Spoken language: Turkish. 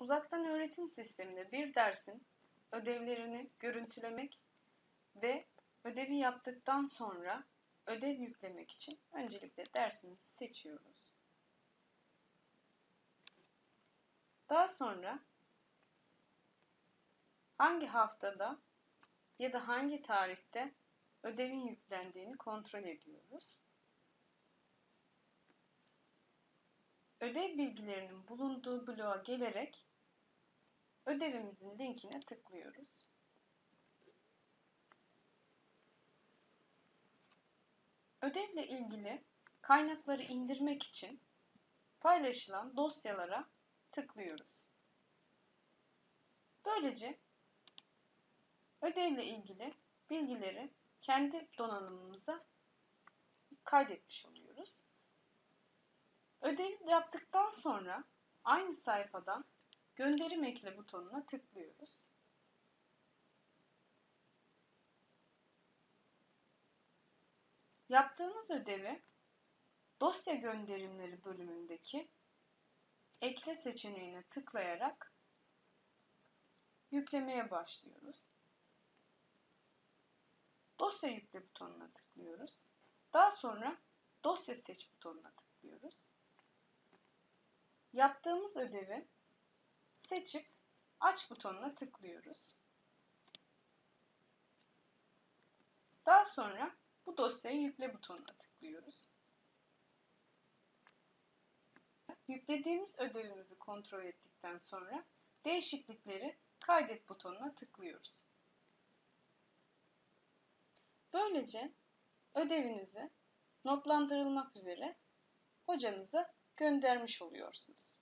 Uzaktan öğretim sisteminde bir dersin ödevlerini görüntülemek ve ödevi yaptıktan sonra ödev yüklemek için öncelikle dersimizi seçiyoruz. Daha sonra hangi haftada ya da hangi tarihte ödevin yüklendiğini kontrol ediyoruz. Ödev bilgilerinin bulunduğu bloğa gelerek ödevimizin linkine tıklıyoruz. Ödevle ilgili kaynakları indirmek için paylaşılan dosyalara tıklıyoruz. Böylece ödevle ilgili bilgileri kendi donanımımıza kaydetmiş oluyoruz. Ödev yaptıktan sonra aynı sayfadan gönderim ekle butonuna tıklıyoruz. Yaptığınız ödevi dosya gönderimleri bölümündeki ekle seçeneğine tıklayarak yüklemeye başlıyoruz. Dosya yükle butonuna tıklıyoruz. Daha sonra dosya seç butonuna tıklıyoruz. Yaptığımız ödevi seçip aç butonuna tıklıyoruz. Daha sonra bu dosyayı yükle butonuna tıklıyoruz. Yüklediğimiz ödevimizi kontrol ettikten sonra değişiklikleri kaydet butonuna tıklıyoruz. Böylece ödevinizi notlandırılmak üzere hocanıza göndermiş oluyorsunuz.